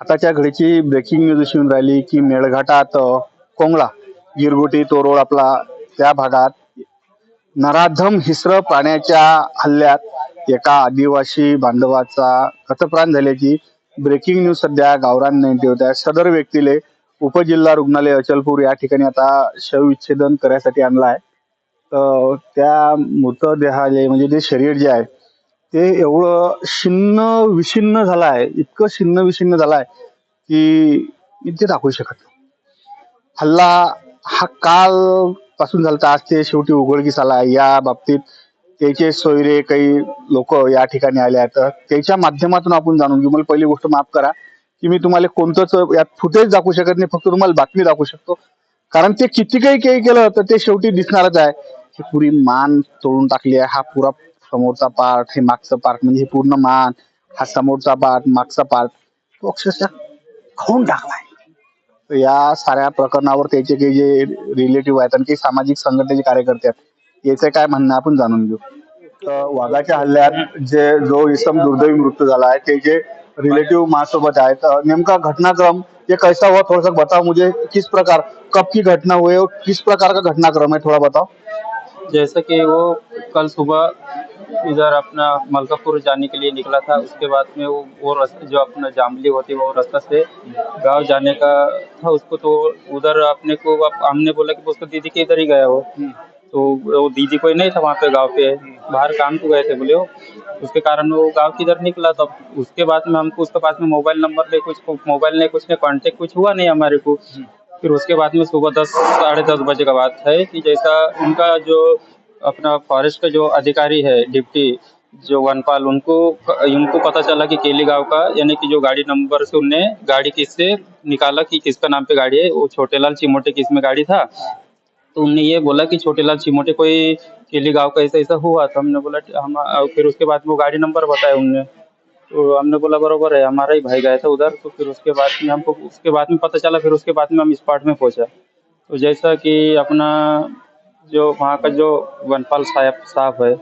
आताच्या घडीची breaking news अशी येऊन राहिली की मेळघाटात कोंगळा गिरगुटी तो रोड आपला त्या भागात नराधम हिस्र प्राण्याच्या हल्ल्यात एका आदिवासी बांधवाचा गतप्राण झाल्याची ब्रेकिंग न्यूज सध्या गावरान नेमती होत्या आहे. सदर व्यक्तीले उपजिल्हा रुग्णालय अचलपूर या ठिकाणी आता शवविच्छेदन करायसाठी आणला आहे तर त्या मृतदेहाले म्हणजे जे शरीर जे आहे ते एवढं शिन्न विशिन्न झालं आहे इतकं शिन्न विशिन्न झालं आहे की मी ते दाखवू शकत नाही. हल्ला हा काल पासून झाला तर आज ते शेवटी उघडकीस आला आहे. या बाबतीत त्याचे सोयरे काही लोक या ठिकाणी आले आहेत तर त्याच्या माध्यमातून आपण जाणून घेऊ. मला पहिली गोष्ट माफ करा की मी तुम्हाला कोणतंच यात फुटेज दाखवू शकत नाही फक्त तुम्हाला बातमी दाखवू शकतो. कारण ते किती काही काही केलं तर ते शेवटी दिसणारच आहे. ही पुरी मान तोडून टाकली आहे हा पुरा समोरचा पार्ट हे मागचं पार्ट म्हणजे हे पूर्ण मान हा समोरचा पार्ट मागचा पार्ट तो अक्षरशः खाऊन टाकलाय. या साऱ्या प्रकरणावर त्याचे काही जे रिलेटिव्ह आहेत आणि काही सामाजिक संघटनेचे कार्यकर्ते आहेत याचं काय म्हणणं आपण जाणून घेऊ. वाघाच्या हल्ल्यात जे जो इसम दुर्दैवी मृत्यू झाला आहे ते जे रिलेटिव्ह माझ्यासोबत आहेत नेमका घटनाक्रम ये कैसा हुआ थोड़ा सा बताओ मुझे किस प्रकार कब की घटना हुई और किस प्रकार का घटनाक्रम है थोड़ा बताओ जैसे कि वो कल सुबह इधर अपना मलकापुर जाने के लिए निकला था। उसके बाद में वो वो रास्ते जो अपना जामली होती है वो रास्ता से गाँव जाने का था। उसको तो उधर अपने को हमने बोला कि उसको दीदी के इधर ही गया वो तो वो दीदी कोई नहीं था वहाँ पे गाँव पे। बाहर काम को गए थे बोले वो। उसके कारण वो गाँव की इधर निकला तब उसके बाद में हमको उसके पास में मोबाइल नंबर ले कुछ मोबाइल नहीं कुछ नहीं कांटेक्ट कुछ हुआ नहीं हमारे को। फिर उसके बाद में सुबह दस साढ़े दस बजे का बात है कि जैसा उनका जो अपना फॉरेस्ट का जो अधिकारी है, डिप्टी, जो वनपाल, उनको उनको पता चला कि केली गाँव का, यानी कि जो गाड़ी नंबर से उनने गाड़ी किससे निकाला कि किसका नाम पे गाड़ी है, वो छोटेलाल चिमोटे किसमें गाड़ी था। तो उनने ये बोला कि छोटेलाल चिमोटे कोई केली गाँव का ऐसा ऐसा हुआ तो हमने बोला हम फिर उसके बाद वो गाड़ी नंबर बताया उनने। तो हमने बोला, बरोबर है, हमारा ही भाई गया था उधर। तो फिर उसके बाद में हमको, उसके बाद में पता चला, फिर उसके बाद में हम स्पॉट में पहुँचा। तो जैसा कि अपना जो वहाँ का जो वनपाल साहब साहब है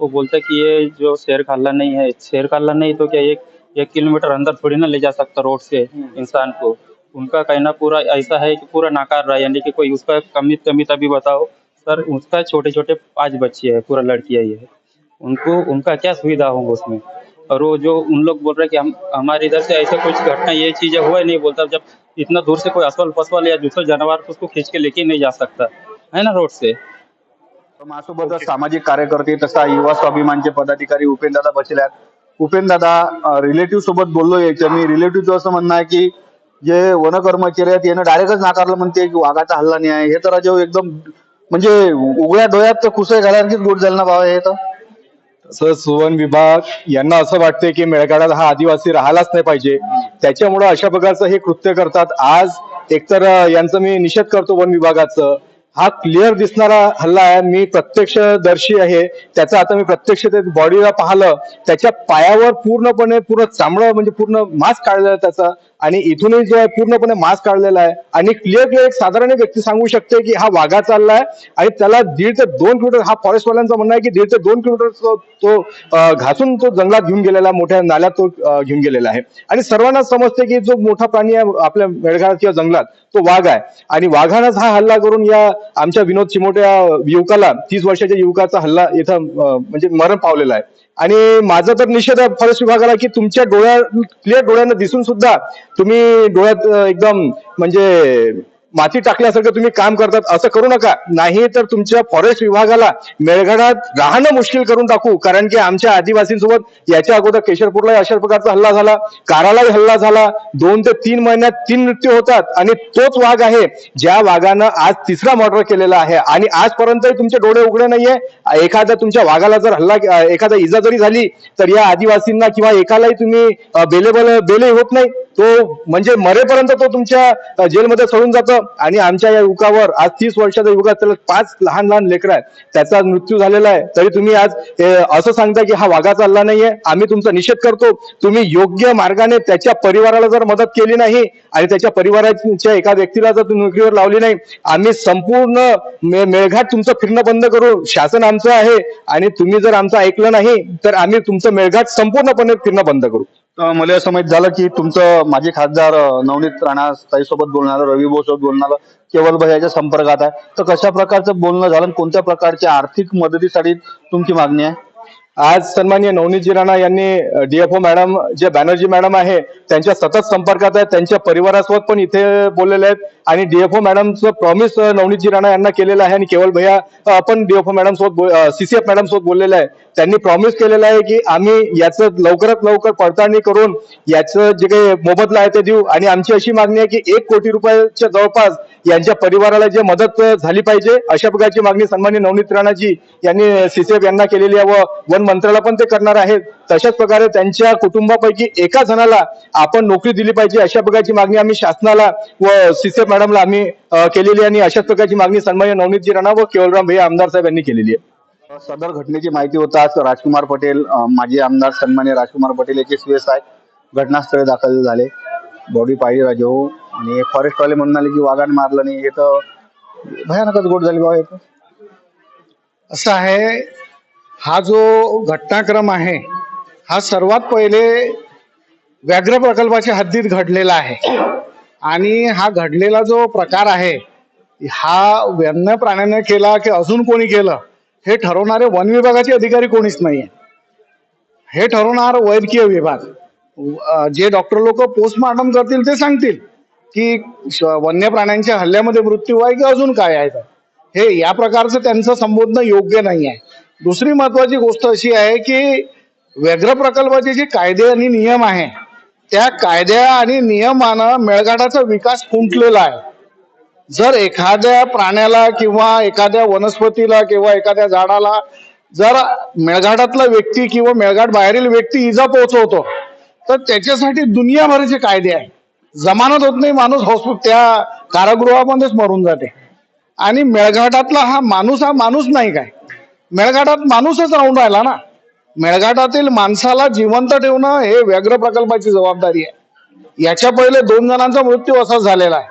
वो बोलते है कि ये जो शेर का नहीं है शेर का नहीं तो क्या एक एक किलोमीटर अंदर थोड़ी ना ले जा सकता रोड से इंसान को। उनका कहना पूरा ऐसा है कि पूरा नाकार रहा है यानी कि कोई उसका कमी कमी तभी बताओ। सर उसका छोटे छोटे पाँच बच्चे है पूरा लड़कियाँ ही है। उनको उनका क्या सुविधा होगा उसमें? और वो जो उन लोग बोल रहे हैं कि हम हमारे इधर से ऐसा कुछ घटना ये चीज़ें हुआ ही नहीं बोलता जब इतना दूर से कोई असफल फसवाल या दूसरा जानवर उसको खींच के लेके नहीं जा सकता। है ना रोड से? तर माझ्यासोबत सामाजिक कार्यकर्ते तसा युवा स्वाभिमानचे पदाधिकारी उपेंद्र दादा बसले आहेत. उपेंद्र दादा रिलेटिव्ह सोबत बोललो यायचं मी रिलेटिव्हचं असं म्हणणं आहे की जे वन कर्मचारी आहेत यानं डायरेक्टच नाकारलं म्हणते की वाघाचा हल्ला नाही आहे. हे तर जो एकदम म्हणजे उघड्या डोळ्यात कुसळ घालायसारखीच गोट झालं ना बाबा हे तर. सुवन विभाग यांना असं वाटते की मेळघाटात हा आदिवासी राहायलाच नाही पाहिजे. त्याच्यामुळं अशा प्रकारचं हे कृत्य करतात. आज एकतर यांचं मी निषेध करतो वन विभागाचं. हा क्लिअर दिसणारा हल्ला आहे. मी प्रत्यक्षदर्शी आहे. त्याचा आता मी प्रत्यक्ष ते बॉडीला पाहिलं. त्याच्या पायावर पूर्णपणे पूर्ण चामडं म्हणजे पूर्ण मास्क काढलं त्याचा. आणि इथूनही जो आहे पूर्णपणे मास्क काढलेला आहे. आणि क्लिअर क्लिअर एक साधारण एक व्यक्ती सांगू शकते की हा वाघा चालला आहे आणि त्याला दीड ते दोन किलोमीटर हा फॉरेस्टवाल्यांचं म्हणणं आहे की दीड ते दोन किलोमीटर तो- घासून तो जंगलात घेऊन गेलेला मोठ्या नाल्यात तो घेऊन गेलेला आहे. आणि सर्वांना समजते की जो मोठा प्राणी आहे आपल्या मेळघाटात किंवा जंगलात तो वाघ आहे. आणि वाघानंच हा हल्ला करून या आमच्या विनोद चिमोट्या युवकाला तीस वर्षाच्या युवकाचा हल्ला इथं म्हणजे मरण पावलेला आहे. आणि माझा तर निषेध आहे फॉरेस्ट विभागाला की तुमच्या डोळ्या क्लिअर डोळ्यांना दिसून सुद्धा तुम्ही डोळ्यात एकदम म्हणजे माती टाकल्यासारखं तुम्ही काम करतात असं करू नका. नाही तर तुमच्या फॉरेस्ट विभागाला मेळघाटात राहणं मुश्किल करून टाकू. कारण की आमच्या आदिवासींसोबत याच्या अगोदर केशरपूरला अशा प्रकारचा हल्ला झाला कारालाही हल्ला झाला. दोन ते तीन महिन्यात तीन मृत्यू होतात आणि तोच वाघ आहे ज्या वाघानं आज तिसरा मर्डर केलेला आहे. आणि आजपर्यंतही तुमचे डोळे उघडे नाहीये. एखाद्या तुमच्या वाघाला जर हल्ला एखादा इजा जरी झाली तर या आदिवासींना किंवा एकालाही तुम्ही बेलेबल बेले होत नाही. तो म्हणजे मरेपर्यंत तो तुमच्या जेलमध्ये सोडून जातो आणि आमच्या या युवकावर आज तीस वर्षाचा युगात त्याला पाच लहान लहान लेकरं आहे त्याचा मृत्यू झालेला आहे. तरी तुम्ही आज असं सांगता की हा वाघा चालला नाहीये. आम्ही तुमचा निषेध करतो. तुम्ही योग्य मार्गाने त्याच्या परिवाराला जर मदत केली नाही आणि त्याच्या परिवाराच्या एका व्यक्तीला जर तुम्ही नोकरीवर लावली नाही आम्ही संपूर्ण मेळघाट तुमचं फिरणं बंद करू. शासन आमचं आहे आणि तुम्ही जर आमचं ऐकलं नाही तर आम्ही तुमचं मेळघाट संपूर्णपणे फिरणं बंद करू. मला असं माहीत झालं की तुमचं माझे खासदार नवनीत राणा ताईसोबत बोलणार रवी भाऊ सोबत केवल केवळ भैयाच्या संपर्कात आहे. तर कशा प्रकारचं बोलणं झालं आणि कोणत्या प्रकारच्या आर्थिक मदतीसाठी तुमची मागणी आहे? आज सन्मान्य नवनीतजी राणा यांनी डीएफओ मॅडम जे बॅनर्जी मॅडम आहे त्यांच्या सतत संपर्कात आहेत त्यांच्या परिवारासोबत पण इथे बोललेले आहेत. आणि डीएफओ मॅडमचं प्रॉमिस नवनीतजी राणा यांना केलेलं आहे आणि केवळ भैया आपण डीएफओ मॅडम सोबत सीसीएफ मॅडम सोबत बोललेलं आहे. त्यांनी प्रॉमिस केलेलं आहे की आम्ही याचं लवकरात लवकर पडताळणी करून याचं जे काही मोबदला आहे ते देऊ. आणि आमची अशी मागणी आहे की एक कोटी रुपयाच्या जवळपास यांच्या परिवाराला जे मदत झाली पाहिजे अशा प्रकारची मागणी सन्मान्य नवनीत राणाजी यांनी सीसीएफ यांना केलेली आहे व वन मंत्र्याला पण ते करणार आहेत. तशाच प्रकारे त्यांच्या कुटुंबापैकी एका जणाला आपण नोकरी दिली पाहिजे अशा प्रकारची मागणी आम्ही शासनाला व सीसीएफ मॅडमला आम्ही केलेली आणि अशाच प्रकारची मागणी सन्मान्य नवनीतजी राणा व केवलराम भैया आमदार साहेब यांनी केलेली आहे. सदर घटनेची माहिती होताच राजकुमार पटेल माजी आमदार सन्मान्य राजकुमार पटेल याचे सुएस आहेत घटनास्थळी दाखल झाले. बॉडी पाहिली राजू आणि फॉरेस्ट वाले म्हणून आले की वाघाने मारलं नाही. हे तर भयानकच गोट झाली बाबा येतं असं आहे हा जो घटनाक्रम आहे हा सर्वात पहिले व्याघ्र प्रकल्पाच्या हद्दीत घडलेला आहे. आणि हा घडलेला जो प्रकार आहे हा वन्य प्राण्याने केला की अजून कोणी केलं हे ठरवणारे वन विभागाचे अधिकारी कोणीच नाही आहे हे ठरवणार वैद्यकीय विभाग. जे डॉक्टर लोक पोस्टमॉर्टम करतील ते सांगतील की श- वन्य प्राण्यांच्या हल्ल्यामध्ये मृत्यू आहे की अजून काय आहे. हे या प्रकारचं त्यांचं संबोधन योग्य नाही आहे दुसरी महत्वाची गोष्ट अशी आहे की व्याघ्र प्रकल्पाचे जे कायदे आणि नियम आहे त्या कायद्या आणि नियमानं मेळघाटाचा विकास खुंटलेला आहे. जर एखाद्या प्राण्याला किंवा एखाद्या वनस्पतीला किंवा एखाद्या झाडाला जर मेळघाटातला व्यक्ती किंवा मेळघाट बाहेरील व्यक्ती इजा पोहोचवतो तर त्याच्यासाठी दुनियाभराचे कायदे आहे. जमानत होत नाही माणूस हॉस्पिटल त्या कारागृहामध्येच मरून जाते. आणि मेळघाटातला हा माणूस हा माणूस नाही काय? मेळघाटात माणूसच राहून राहिला ना. मेळघाटातील माणसाला जिवंत ठेवणं हे व्याघ्र प्रकल्पाची जबाबदारी आहे. याच्या पहिले दोन जणांचा मृत्यू असा झालेला आहे.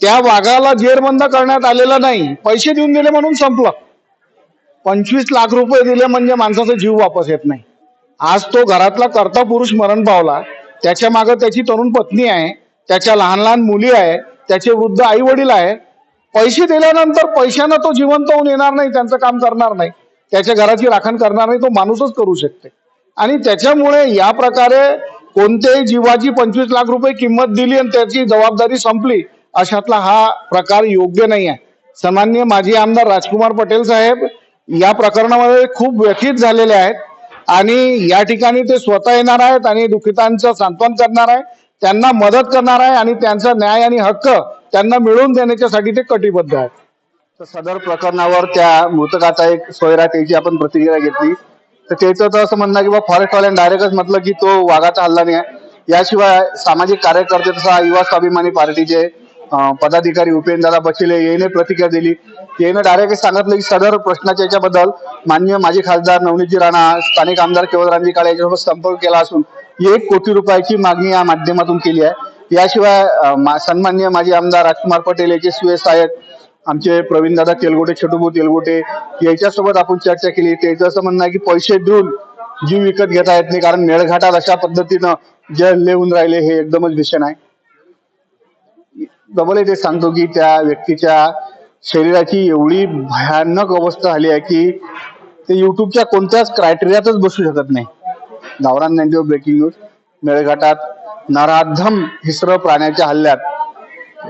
त्या वाघाला जेरबंद करण्यात आलेला नाही. पैसे देऊन दिले म्हणून संपलं. पंचवीस लाख रुपये दिले म्हणजे माणसाचा जीव वापस येत नाही. आज तो घरातला कर्ता पुरुष मरण पावला. त्याच्यामागे त्याची तरुण पत्नी आहे. त्याच्या लहान लहान मुली आहे. त्याचे वृद्ध आई वडील आहे. पैसे दिल्यानंतर पैशानं तो जिवंत होऊन येणार नाही त्यांचं काम करणार नाही. त्याच्या घराची राखण करणार नाही तो माणूसच करू शकते. आणि त्याच्यामुळे या प्रकारे कोणत्याही जीवाची पंचवीस लाख रुपये किंमत दिली आणि त्याची जबाबदारी संपली अशातला हा प्रकार योग्य नाही आहे. सन्मान्य माजी आमदार राजकुमार पटेल साहेब या प्रकरणामध्ये खूप व्यथित झालेले आहेत आणि या ठिकाणी ते स्वतः येणार आहेत आणि दुःखितांचं सांत्वन करणार आहे त्यांना मदत करणार आहे आणि त्यांचा न्याय आणि हक्क त्यांना मिळवून देण्याच्यासाठी ते कटिबद्ध आहेत. तर सदर प्रकरणावर त्या मृतकाचा एक सोयरा त्याची आपण प्रतिक्रिया घेतली. तर त्याचं तर असं म्हणणं की बा फॉरेस्टवाल्याने डायरेक्टच म्हटलं की तो वाघाचा हल्ला नाही आहे. याशिवाय सामाजिक कार्यकर्ते तसा युवा स्वाभिमानी पार्टीचे पदाधिकारी उपेंद्रदा बचिले याने प्रतिक्रिया दिली. याने डायरेक्ट सांगितलं की सदर प्रश्नाच्या याच्याबद्दल मान्य माजी खासदार नवनीतजी राणा स्थानिक आमदार केवलरामजी काळे यांच्यासोबत संपर्क केला असून एक कोटी रुपयाची मागणी या माध्यमातून केली आहे. याशिवाय मा- सन्मान्य माजी आमदार राजकुमार पटेल याचे सुएस आहेत आमचे प्रवीण दादा तेलगोटे छोटूभाऊ तेलगोटे याच्यासोबत आपण चर्चा केली. त्याचं असं म्हणणं आहे की पैसे देऊन जीव विकत घेता येत नाही कारण मेळघाटात अशा पद्धतीनं जे लिहून राहिले हे एकदमच भीषण आहे. डबल ते सांगतो की त्या व्यक्तीच्या शरीराची एवढी भयानक अवस्था झाली आहे की ते युट्यूबच्या कोणत्याच क्रायटेरियातच बसू शकत नाही. गावरान ज्ञानदेव ब्रेकिंग न्यूज मेळघाटात नराधम हिस्र प्राण्याच्या हल्ल्यात.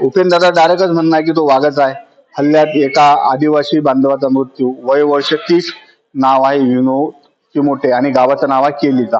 उपेंद्रदा डायरेक्टच म्हणणं आहे की तो वाघच आहे. हल्ल्यात एका आदिवासी बांधवाचा मृत्यू. वय वर्ष तीस. नाव आहे विनोद चिमोटे आणि गावाचं नाव आहे केलिता.